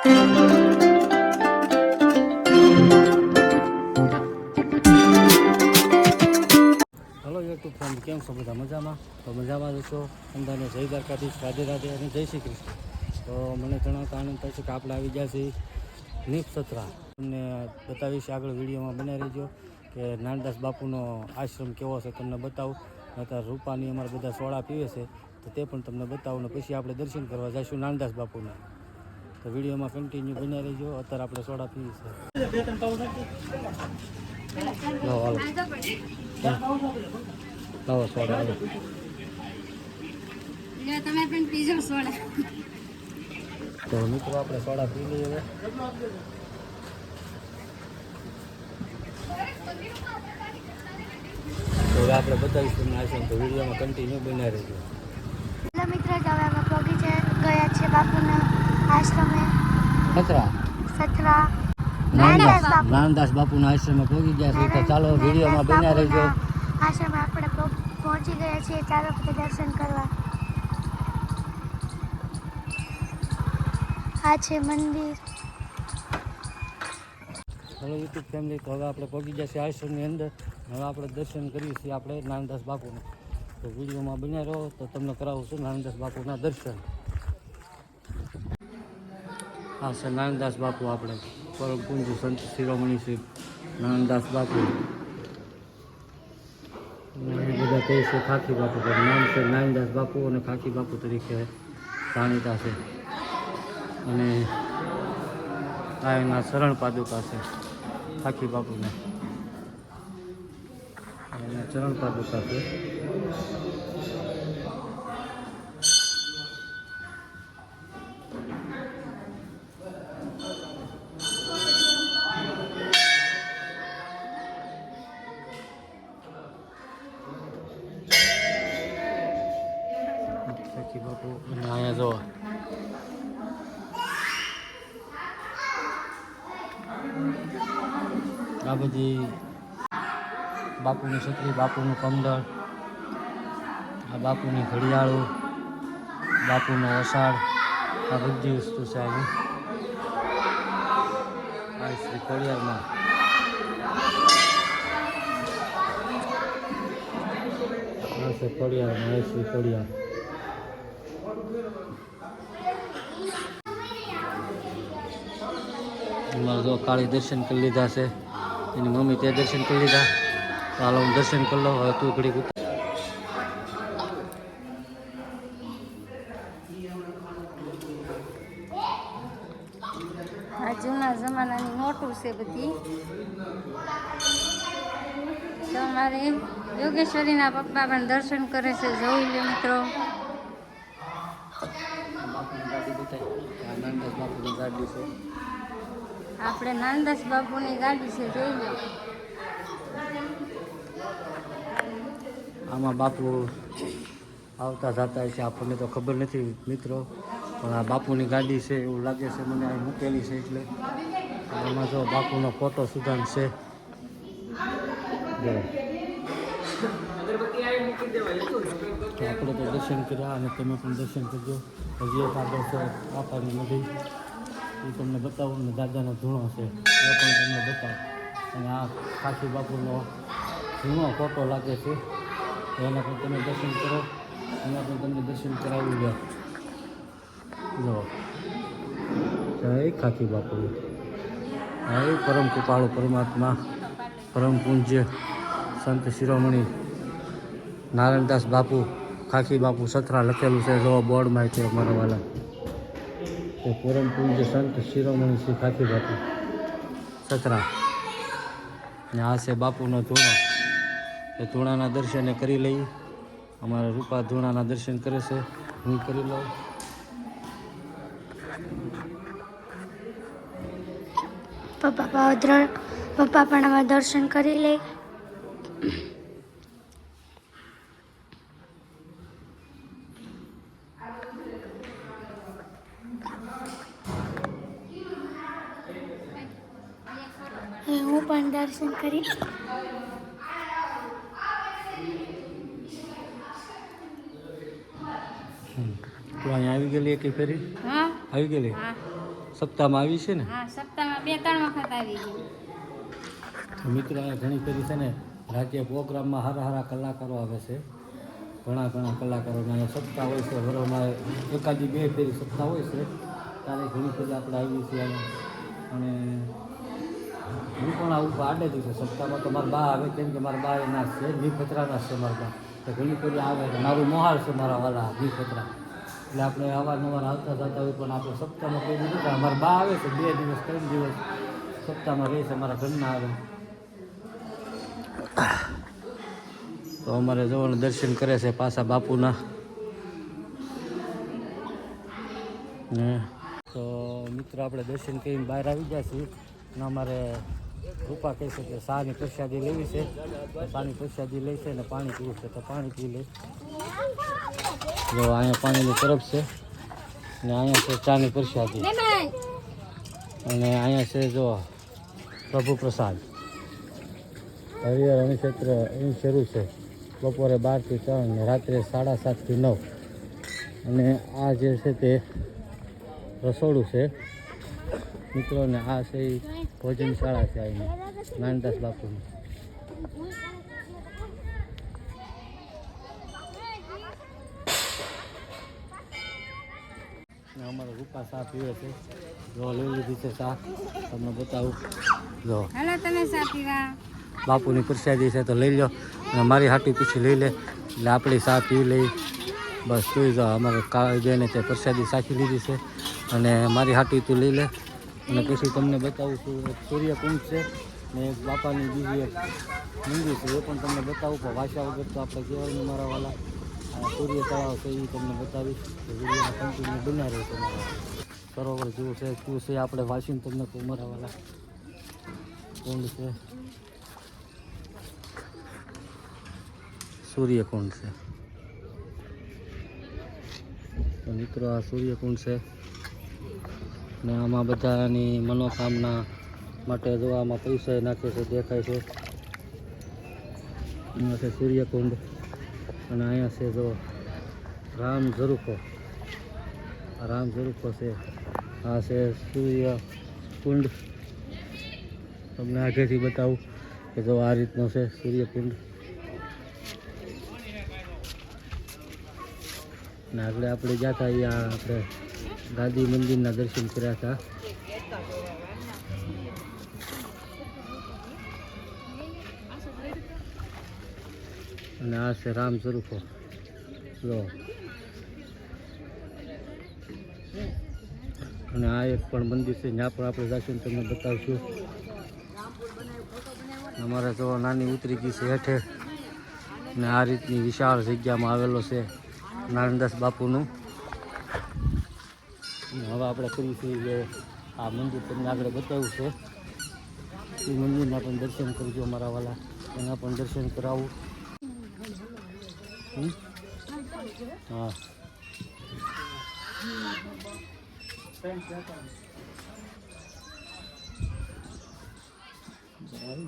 Hello YouTube friend કેમ છો બધા મજામાં? તો મજામાં જ છો? જય દ્વારકાધીશ, રાધે રાધે અને જય શ્રી કૃષ્ણ. તો મને જણાવતા આનંદ થાય છે કે આપણે આવી ગયા છીએ નિપસત્રા. તમને બતાવીશ આગળ વિડીયોમાં બનાવી રહેજો કે નાનદાસ બાપુનો આશ્રમ કેવો છે તમને બતાવું. અત્યારે રૂપાની અમારા બધા સોડા પીવે છે, તો તે પણ તમને બતાવું ને પછી આપણે દર્શન કરવા જઈશું નાનદાસ બાપુના. તો વિડીયોમાં કન્ટિન્યુ બન્યા રહેજો. અત્યારે આપણે સોડા પીવી છે સોડા તમે પણ પીજો સોડા. તો મિત્રો આપણે સોડા પી લઈએ હવે. તો આપણે બતાવીશું તમને આશ્રમ તો વિડીયોમાં કન્ટિન્યુ બનાવી રહેજો. મિત્રો હવે અમે પહોંચી ગયા છે બાપુના. આશ્રમે. સતરા? બાપુ. નાનદાસ બાપુના આશ્રમે પહોંચી ગયા છે. તો ચાલો વિડીયોમાં બન્યા રહેજો. આશ્રમે આપણે પહોંચી ગયા છીએ. ચાલો પછી દર્શન કરવા. આ છે મંદિર. ચલો યુટ્યુબ ફેમિલી તો હવે આપણે પહોંચી ગયા છીએ આશ્રમની અંદર. હવે આપણે દર્શન કરીએ છીએ આપણે નાનદાસ બાપુના. તો વિડીયોમાં બન્યા રહો. તો તમને કરાવું છું નાનદાસ બાપુના દર્શન. હા, સર, નાનદાસ બાપુ આપણે. પરમ કુંજ સંત શિરોમણી શ્રી નાનદાસ બાપુ. બધા કહે છે ખાખી બાપુ નામ છે નાનદાસ બાપુ અને ખાખી બાપુ તરીકે જાણીતા છે. અને આ એના શરણ પાદુકા છે, ખાખી બાપુના. એના ચરણ પાદુકા છે ખાખી બાપુ અને અહીંયા જોવા આ બધી બાપુની છત્રી, બાપુનું કમંડળ આ બાપુની ઘડિયાળો, બાપુનો વસાડ આ બધી વસ્તુ છે અહીં શ્રી ખોડિયારમાં છે ખોડિયાર અમારે જો કાળી દર્શન કરી લીધા છે, એની મમ્મી તે દર્શન કરી લીધા. હાલો હું દર્શન કરી લઉં હવે તું ઘડી જૂના જમાનાની મોટું છે બધી. તો અમારે યોગેશ્વરીના પપ્પા પણ દર્શન કરે છે, જોઈ લે મિત્રો. આપણે નાનદાસ બાપુની ગાડી છે, જોઈ લો આમાં બાપુ આવતા જતા છે. આપણને તો ખબર નથી મિત્રો, પણ આ બાપુની ગાડી છે એવું લાગે છે મને અહીં મૂકેલી છે એટલે. આમાં જો બાપુનો ફોટો સુધાન છે. આપણે તો દર્શન કર્યા અને તમે પણ દર્શન કરજો. હજી એક આગળ છે બાપાની નદી. એ તમને બતાવું ને દાદાનો ધૂણો છે. એ પણ તમને બતાવું. અને આ ખાસી બાપુનો ધૂણો ફોટો લાગે છે. એના પણ તમે દર્શન કરો. એના પણ તમને દર્શન કરાવી દો. જો જય ખાખી બાપુ. જય પરમ કૃપાળુ પરમાત્મા. પરમ પૂજ્ય સંત શિરોમણી નારાયણદાસ બાપુ, ખાખી બાપુ સથરા લખેલું છે. જો બોર્ડમાં છે અમારા વાલા. તો પરમ પૂજ્ય સંત શિરોમણી શ્રી ખાખી બાપુ. સથરા. ને આ છે બાપુનો ધૂણો. એ ધૂણાના દર્શને કરી લઈ. અમારા રૂપા ધૂણાના દર્શન કરે છે. હું કરી લઉં. પપ્પા પણ પપ્પા પણ અમે દર્શન કરી લે. હું પણ દર્શન કરી તું અહીંયા આવી ગયેલી એક ફેરી? હા. આવી ગયેલી? હા. સપ્તાહમાં આવી છે ને? હા સપ્તાહમાં બે ત્રણ વખત આવી ગઈ મિત્રો અહીંયા ઘણી ફેરી છે ને રાજ્ય પ્રોગ્રામમાં સારા સારા કલાકારો આવે છે. ઘણા ઘણા કલાકારોના સપ્તાહ હોય છે. વરોમાં એકાદી બે ફેરી સપ્તાહ હોય છે. ત્યારે ઘણી ફેરી આપણે આવીએ છીએ અને હું પણ આવું આડે જ છે સપ્તાહમાં તો મારા બા આવે કેમ કે મારા બા એના છે મી ફતરાના છે મારા બા. તો ઘણી ફેરી આવે મારું મોહાલ છે મારા વાલા મી ખતરા એટલે આપણે અવારનવાર આવતા જતા હોય પણ આપણે સપ્તાહમાં કહી દીધું કે અમારા બા આવે છે, બે દિવસ, ત્રણ દિવસ સપ્તાહમાં રહે છે અમારા ઘરના આવે. તો અમારે જવાનું દર્શન કરે છે પાછા બાપુના. તો મિત્રો, આપણે દર્શન કરીને બહાર આવી ગયા છીએ. અને અમારે કૃપા કહી છે કે શાની પ્રસાદી લેવી છે. તો પ્રસાદી લઈ છે અને પાણી પીવું છે. તો પાણી પી લઈ જો અહીંયા પાણીની તરફ છે. અને અહીંયા છે ચાની પ્રસાદી. અને અહીંયા છે જો પ્રભુ પ્રસાદ. હરિહર નક્ષત્ર અહીં શરૂ છે. બપોરે બારથી ત્રણ ને રાત્રે સાડા સાતથી નવ. અને આ જે છે તે રસોડું છે. મિત્રોને આ છે ભોજનશાળા છે અહીંની નાનદાસ બાપુની. અમારો રૂપા ચા પીવે છે. જો લઈ લીધી છે ચા તમને બતાવું. જો. હાલો તમે સા પીવા. બાપુની પ્રસાદી છે તો લઈ લો. અને મારી હાટી પીછી લઈ લે. એટલે આપણી ચા પી લઈ. બસ જોઈ જાઓ અમારે કાળી બેને તે પ્રસાદી સાચી લીધી છે. અને મારી હાટી તું લઈ લે. અને પછી તમને બતાવું છું, એક સૂર્યકુંડ છે ને એક બાપાની બીજી એક મંદિર છે, એ પણ તમને બતાવું, પણ ભાષા વગર તો આપણે કહેવાય નહીં મારા વાલા. આ સૂર્ય તળાવ છે એ તમને બતાવીશ. તો વિડીયોમાં કન્ટિન્યુ બના રહે તમારા સરોવર જેવું છે, શું છે, આપણે વાંચીને તમને કહું મારા વાલા. કુંડ છે? સૂર્યકુંડ છે. તો મિત્રો, આ સૂર્યકુંડ છે. ને આમાં બધાની મનોકામના માટે જો આમાં પૈસા નાખે છે, દેખાય છે. છે સૂર્યકુંડ અને અહીંયા છે જો રામ ઝરૂખો. રામ ઝરૂખો છે. આ છે સૂર્ય કુંડ તમને આગળથી બતાવું કે જો આ રીતનો છે સૂર્યકુંડ. ને આગળ આપણે જ્યાં હતા અહીંયા આપણે ગાંધી મંદિરના દર્શન કર્યા હતા. અને આ છે રામ સ્વરૂપો. લો. અને આ એક પણ મંદિર છે, ત્યાં પણ આપણે જઈશું તમને બતાવશું. અમારે તો નાની ઉતરી ગઈ છે હેઠે. અને આ રીતની વિશાળ જગ્યામાં આવેલો છે નારાયણદાસ બાપુનું. હવે આપણે કરીએ છીએ આ મંદિર તમને આગળ બતાવ્યું છે એ મંદિરના પણ દર્શન કરજો અમારા વાલા એના પણ દર્શન કરાવું? હા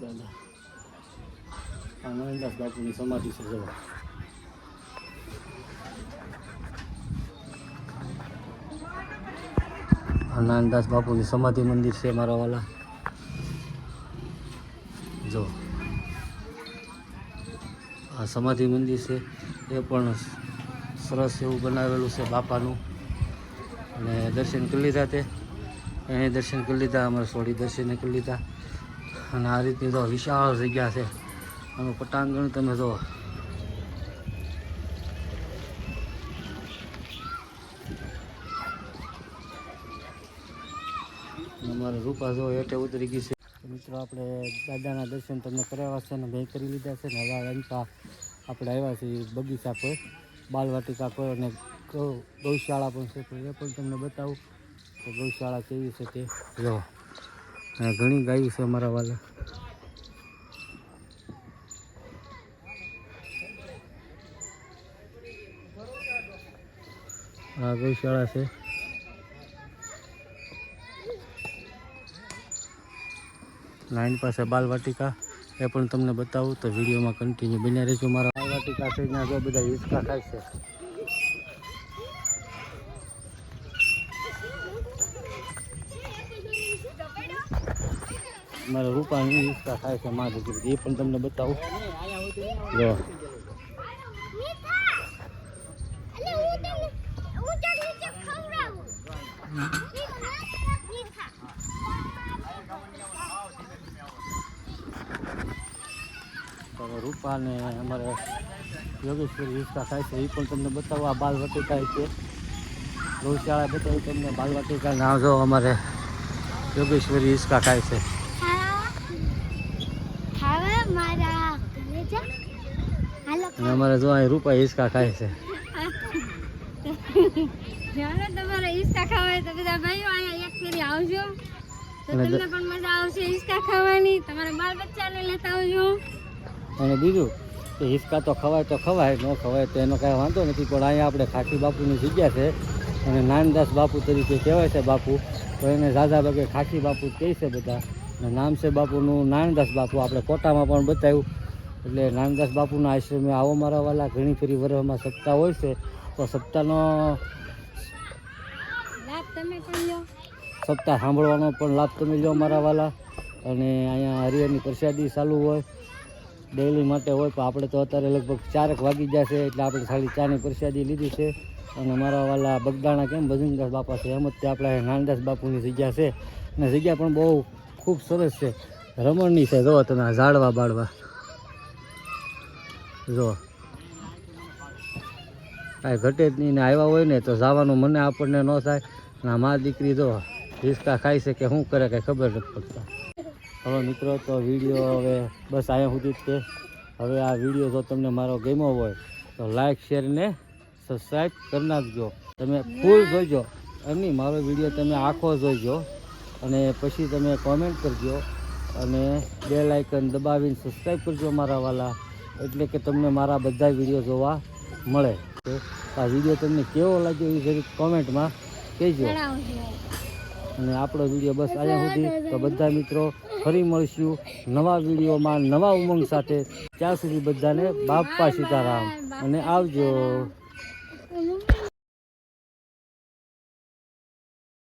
દાદા આ નાનદાસ બાપુની સમાધિ છે જવા નાનદાસ બાપુની સમાધિ મંદિર છે મારા વાલા. જો. આ સમાધિ મંદિર છે, એ પણ સરસ એવું બનાવેલું છે બાપાનું. અને દર્શન કરી લીધા તે. એને દર્શન કરી લીધા, અમારે સોડી દર્શન કરી લીધા. અને આ રીતની તો વિશાળ જગ્યા છે. આનું પટાંગણ તમે જો અમારે રૂપા જો હેઠે ઉતરી ગઈ છે. મિત્રો, આપણે દાદાના દર્શન તમને કરાવ્યા છે અને મેં કરી લીધા છે ને હવે અંતા આપણે આવ્યા છીએ બગીચા પર, બાલવાટિકા પર અને ગૌશાળા પણ છે. તો એ પણ તમને બતાવું કે ગૌશાળા કેવી છે તે. જો ઘણી ગાયું છે અમારા વાલા. આ ગૌશાળા છે. નાઇન પાસે બાલવાટિકા. એ પણ તમને બતાવું તો વિડીયોમાં કન્ટિન્યુ બન્યા રહીશું મારા. બાલવાટિકા છે, ત્યાં જો બધા હિંચકા ખાય છે. મારા રૂપાણી હિંચકા ખાય છે, મારી એ પણ તમને બતાવું. જો. રૂપા ને અમારે યોગેશ્વરી હિંચકા ખાય છે એ પણ તમને બતાવવા આ છે. ગૌશાળા બતાવી તમને બાલ વાટિકા નામ જો અમારે યોગેશ્વરી હિંચકા ખાય છે. અમારે જો અહીં રૂપા હિસ્કા ખાય છે. તમારે ઈસકા ખાવા તો બધા ભાઈઓ અહીંયા એક ફેરી આવજો. તો તમને પણ મજા આવશે ઈસકા ખાવાની. તમારા બાળ બચ્ચાને લેતા આવજો. અને બીજું કે હિસકા તો ખવાય તો ખવાય ન ખવાય તો એનો કાંઈ વાંધો નથી પણ અહીંયા આપણે ખાખી બાપુની જગ્યા છે અને નાનદાસ બાપુ તરીકે કહેવાય છે બાપુ તો એને ઝાઝા ભાગે ખાખી બાપુ કહે છે બધા અને નામ છે બાપુનું નાનદાસ બાપુ આપણે કોટામાં પણ બતાવ્યું એટલે નાનદાસ બાપુના આશ્રમે આવો મારા વાલા ઘણી ફરી વર્ષમાં સપ્તાહ હોય છે તો સપ્તાહનો સપ્તાહ સાંભળવાનો પણ લાભ તમે લો મારા વાલા અને અહીંયા હરિયરની પ્રસાદી ચાલુ હોય ડેલી માટે હોય, પણ આપણે તો અત્યારે લગભગ ચારેક વાગી જશે એટલે આપણે ખાલી ચાની પ્રસાદી લીધી છે. અને મારા વાલા બગદાણા કેમ ભજનદાસ બાપા છે, એમ જ તે આપણે નાનદાસ બાપુની જગ્યા છે. અને જગ્યા પણ બહુ ખૂબ સરસ છે. રમણની છે, જો તમે ઝાડવા બાળવા. જો. કાંઈ ઘટે જ નહીં ને આવ્યા હોય ને તો જવાનું મને આપણને ન થાય. ના મા દીકરી જો રિસ્કા ખાઈ છે કે શું કરે કાંઈ ખબર નથી પડતા. હવે મિત્રો તો વીડિયો હવે બસ અહીંયા સુધી જ છે. હવે આ વીડિયો જો તમને મારો ગમ્યો હોય તો લાઈક શેર ને સબસ્ક્રાઈબ કરી નાખજો. તમે ફૂલ જોઈજો એમ નહીં મારો વીડિયો તમે આખો જોઈજો અને પછી તમે કોમેન્ટ કરજો અને બે લાઇકન દબાવીને સબસ્ક્રાઈબ કરજો મારા વાલા. એટલે કે તમને મારા બધા વીડિયો જોવા મળે. તો આ વીડિયો તમને કેવો લાગ્યો એ જરીક કોમેન્ટમાં કહેજો. અને આપણો વીડિયો બસ અહીંયા સુધી. તો બધા મિત્રો ફરી મળશું નવા વિડીયોમાં નવા ઉમંગ સાથે. ત્યાં સુધી બધાને બાપા સીતારામ. અને આવજો.